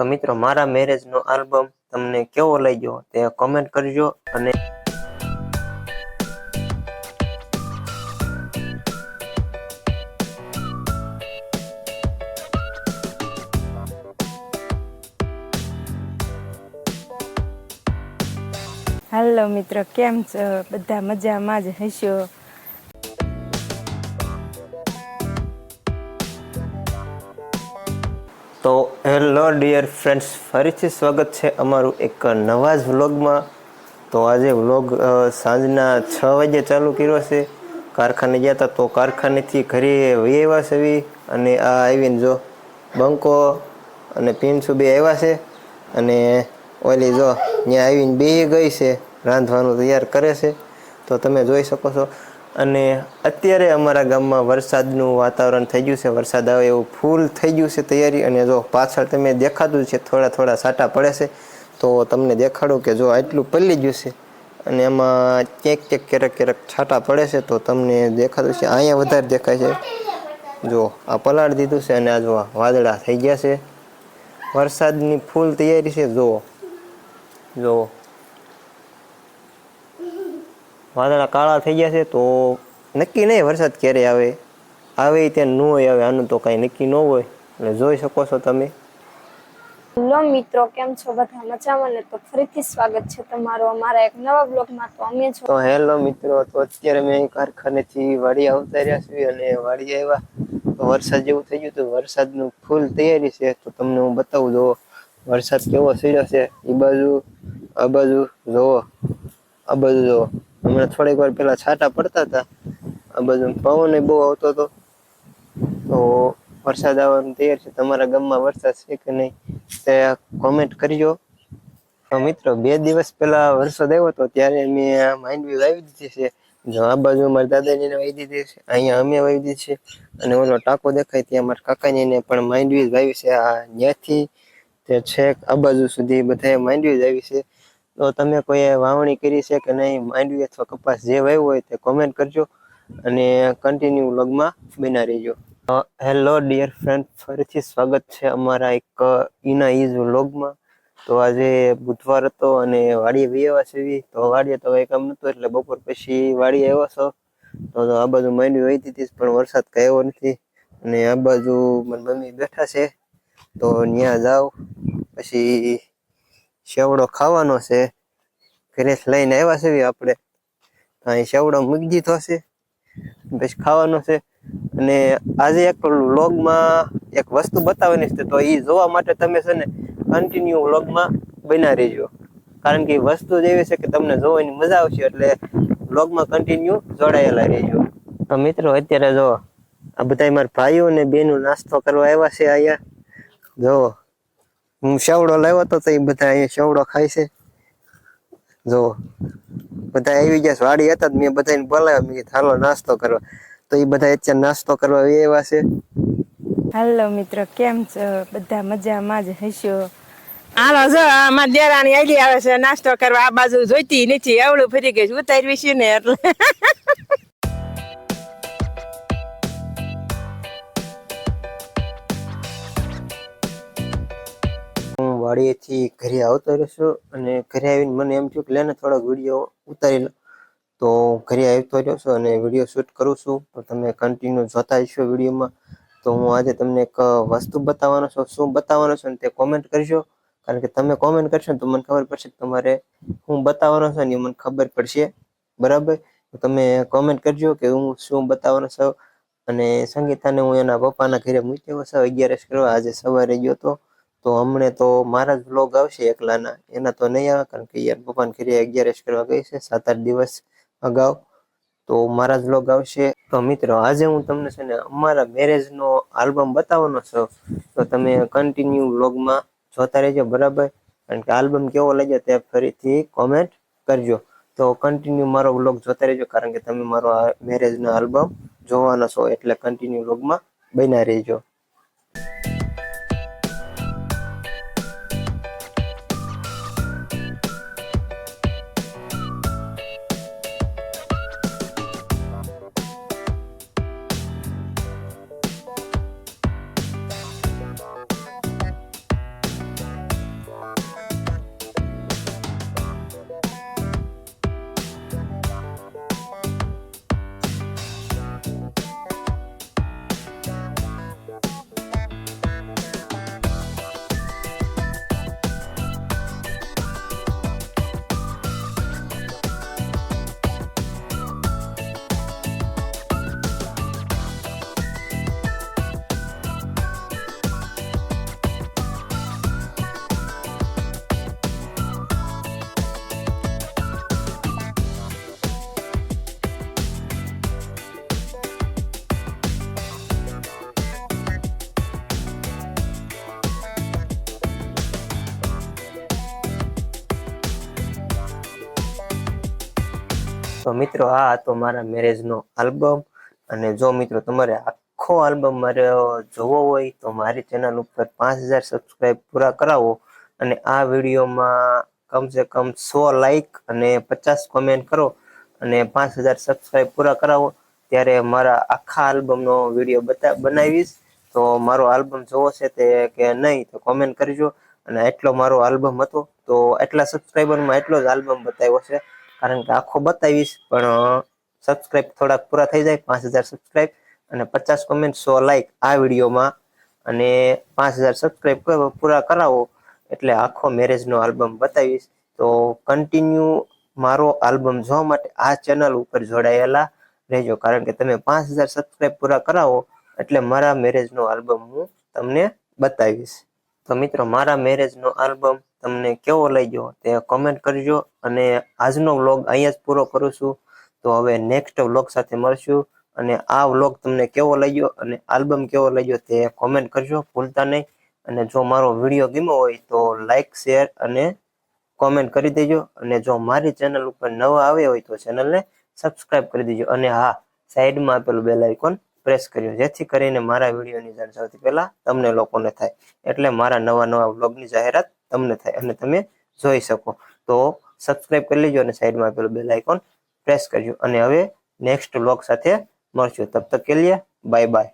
તો મિત્રો, મારા મેરેજનો આલ્બમ તમને કેવો લાગ્યો તે કોમેન્ટ કરજો અને હાલો મિત્રો, કેમ છો? બધા મજામાં જ હશો? તો હેલો ડિયર ફ્રેન્ડ્સ, ફરીથી સ્વાગત છે અમારું એક નવા જ વ્લોગમાં. તો આજે વ્લોગ સાંજના છ વાગે ચાલુ કર્યો છે. કારખાને ગયા હતા તો કારખાનેથી ઘરે વી આવ્યા છે એવી અને આ આવીને જો બંકો અને પીનસુ બે આવ્યા છે. અને ઓલી જો ત્યાં આવીને બે ગઈ છે, રાંધવાનું તૈયાર કરે છે. તો તમે જોઈ શકો છો. અને અત્યારે અમારા ગામમાં વરસાદનું વાતાવરણ થઈ ગયું છે. વરસાદ આવે એવું ફૂલ થઈ ગયું છે તૈયારી અને જો પાછળ તમે દેખાતું છે, થોડા થોડા સાટા પડે છે, તો તમને દેખાડું કે જો આટલું પલ્લી ગયું છે અને એમાં ક્યાંક ક્યાંક ક્યારેક ક્યારેક છાંટા પડે છે, તો તમને દેખાતું છે. અહીંયા વધારે દેખાય છે. જો આ પલાળ દીધું છે અને આ જો વાદળા થઈ ગયા છે. વરસાદની ફૂલ તૈયારી છે, જુઓ. જુઓ. વાદળા કાળા થઈ ગયા છે તો નક્કી નહીં વરસાદ ક્યારે આવે. આવે ત્યાં ન હોય આવે આનું તો કાંઈ નક્કી ન હોય. એટલે જોઈ શકો છો તમે. હેલો મિત્રો કેમ છો? બધા મજામાં ને? તો ફરીથી સ્વાગત છે તમારું અમારા એક નવા બ્લોગમાં. તો અમે છો તો હેલો મિત્રો તો અત્યારે મેં કારખાનેથી વાડી આવતા રહ્યા છીએ અને વાડી આવ્યા. તો વરસાદ જેવું થઈ ગયું તો વરસાદનું ફૂલ તૈયારી છે. તો તમને હું બતાવું જો વરસાદ કેવો થયો છે. એ બાજુ આ બાજુ જોવો આ બાજુ જોવો હમણાં થોડીક વાર પહેલા છાંટા પડતા હતા. આ બાજુ પવન બહુ આવતો હતો. તો વરસાદ આવવાનું તૈયાર છે. તમારા ગામમાં વરસાદ છે કે નહીં? તે કોમેન્ટ કરજો. મિત્રો, બે દિવસ પહેલા વરસાદ આવ્યો હતો, ત્યારે મેં માંડવી વાવી દીધી છે. જો આ બાજુ મારા દાદાજીને વાવી દીધી છે. અહીંયા અમે વાવી દીધી છે. અને ઓલો ટાંકો દેખાય ત્યાં મારા કાકાજીને પણ માંડવી જ વાવી છે. આ ત્યાંથી તે છેક આ બાજુ સુધી બધાએ માંડવી જ આવી છે. તો તમે કોઈએ વાવણી કરી છે કે નહીં, માંડવી અથવા કપાસ જે વાવ્યું હોય તે કોમેન્ટ કરજો અને કન્ટિન્યુ વ્લોગમાં બના રહેજો. હેલો ડિયર ફ્રેન્ડ ફરીથી સ્વાગત છે અમારા એક ઇના ઈઝ વ્લોગમાં તો આજે બુધવાર હતો અને વાડીએ વિયવા છે તો વાડીએ તો કંઈ કામ નહોતું એટલે બપોર પછી વાડીએ આવ્યો છો. તો આ બાજુ માંડવી વહી દીધી પણ વરસાદ કાંઈ આવ્યો નથી. અને આ બાજુ મારી મમ્મી બેઠા છે. તો ત્યાં જાઓ. પછી સેવડો ખાવાનો છે. ઘરે લઈને આવ્યા છે આપણે. અહીં સેવડો મૂકી દીધો છે. પછી ખાવાનો છે. અને આજે એક વ્લોગમાં એક વસ્તુ બતાવવાની છે. તો એ જોવા માટે તમે છે ને કન્ટિન્યુ વ્લોગમાં બના રહેજો. કારણ કે વસ્તુ જ એવી છે કે તમને જોવાની મજા આવશે એટલે વ્લોગમાં કન્ટિન્યુ જોડાયેલા રહેજો. તો મિત્રો, અત્યારે જો આ બધા મારા ભાઈઓ અને બેનો નાસ્તો કરવા આવ્યા છે અહીંયા. જો હું સેવડો લાવ્યો હતો તો એ બધા અહીંયા શેવડો ખાય છે. જો, બધા આવી ગયા વાડી હતા મેં બધાને બોલાવ્યા. મેં હાલો, નાસ્તો કરવા. તો એ બધા અત્યારે નાસ્તો કરવા એવા છે. હાલો મિત્રો, કેમ છો? બધા મજામાં જ હશો? હાલો, જો અમારા દેરાણી આલી આવે છે નાસ્તો કરવા. આ બાજુ જોઈતી નથી. આવડું ફરી ગઈ. ઉતારવી છે ને એટલે. વાડીએથી ઘરે આવતો રહેશો અને ઘરે આવીને મને એમ થયું કે લેને થોડોક વીડિયો ઉતારી લો. તો ઘરે આવતો રહ્યો છું અને વીડિયો શૂટ કરું છું. તો તમે કન્ટિન્યુ જોતા હશો વિડીયોમાં. તો હું આજે તમને એક વસ્તુ બતાવવાનો છું. શું બતાવવાનો છું તે કોમેન્ટ કરજો. કારણ કે તમે કોમેન્ટ કરશો તો મને ખબર પડશે તમારે હું બતાવવાનો છું ને મને ખબર પડશે. બરાબર? તમે કોમેન્ટ કરજો કે હું શું બતાવવાનો છું. અને સંગીતાને હું એના પપ્પાના ઘરે મૂક્યો છે. અગિયારસ કરવા આજે સવારે ગયો તો. તો હમણે તો મારા જ વ્લોગ આવશે એકલાના. એના તો નહીં આવે, કારણ કે યાર પપ્પાને ઘરે અગિયારસ કરવા ગઈ છે સાત આઠ દિવસ અગાઉ. તો મારા જ વ્લોગ આવશે. તો મિત્રો, આજે હું તમને છે ને અમારા મેરેજનો આલ્બમ બતાવવાનો છું. તો તમે કન્ટિન્યુ વ્લોગમાં જોતા રહેજો, બરાબર? કારણ કે આલ્બમ કેવો લાગ્યો તે ફરીથી કોમેન્ટ કરજો. તો કન્ટિન્યુ મારો વ્લોગ જોતા રહેજો, કારણ કે તમે મારો મેરેજનો આલ્બમ જોવાનો છો, એટલે કન્ટિન્યુ વ્લોગમાં બન્યા રહેજો. તો મિત્રો, આ હતો મારા મેરેજનો આલ્બમ. અને જો મિત્રો, તમારે આખો આલ્બમ મારે જોવો હોય, તો મારી ચેનલ ઉપર પાંચ હજાર સબસ્ક્રાઈબ પૂરા કરાવો. અને આ વિડીયોમાં કમસે કમ સો લાઈક અને પચાસ કોમેન્ટ કરો. અને પાંચ હજાર સબસ્ક્રાઈબ પૂરા કરાવો. ત્યારે મારા આખા આલ્બમનો વીડિયો બતા, બનાવીશ. તો મારો આલ્બમ જોવો છે તે કે નહીં, તો કોમેન્ટ કરજો. અને એટલો મારો આલ્બમ હતો, તો એટલા સબસ્ક્રાઈબરમાં એટલો જ આલ્બમ બતાવ્યો છે. કારણ કે આખો બતાવીશ, પણ સબસ્ક્રાઈબ થોડાક પૂરા થઈ જાય, પાંચ હજાર સબસ્ક્રાઈબ અને પચાસ કોમેન્ટ સો લાઈક આ વિડીયોમાં. અને પાંચ હજાર સબસ્ક્રાઇબ પૂરા કરાવો, એટલે આખો મેરેજનો આલ્બમ બતાવીશ. તો કન્ટિન્યુ મારો આલ્બમ જોવા માટે આ ચેનલ ઉપર જોડાયેલા રહેજો. કારણ કે તમે પાંચ હજાર સબસ્ક્રાઇબ પૂરા કરાવો, એટલે મારા મેરેજનો આલ્બમ હું તમને બતાવીશ. તો મિત્રો, મારા મેરેજનો આલ્બમ તમને કેવો લાગ્યો તે કોમેન્ટ કરજો અને આજનો વ્લોગ અહીંયા જ પૂરો કરું છું. તો હવે નેક્સ્ટ વ્લોગ સાથે મળશું અને આ વ્લોગ તમને કેવો લાગ્યો અને આલ્બમ કેવો લાગ્યો તે કોમેન્ટ કરજો, ભૂલતા નહીં. અને જો મારો વીડિયો ગમ્યો હોય તો લાઈક શેર અને કોમેન્ટ કરી દેજો. અને જો મારી ચેનલ ઉપર નવા આવ્યા હોય તો ચેનલને સબસ્ક્રાઇબ કરી દેજો. અને હા સાઈડમાં આપેલું બેલ આઇકોન પ્રેસ કર્યો. જેથી કરીને મારા વિડીયોની જાણ સૌથી પહેલાં તમને લોકોને થાય. એટલે મારા નવા નવા વ્લોગની જાહેરાત તમને થાય અને તમે જોઈ શકો. તો સબસ્ક્રાઇબ કરી લેજો અને સાઈડમાં આપેલું બેલ આઇકોન પ્રેસ કરજો. અને હવે નેક્સ્ટ બ્લોગ સાથે મળશું. તબ તક કે લીએ બાય બાય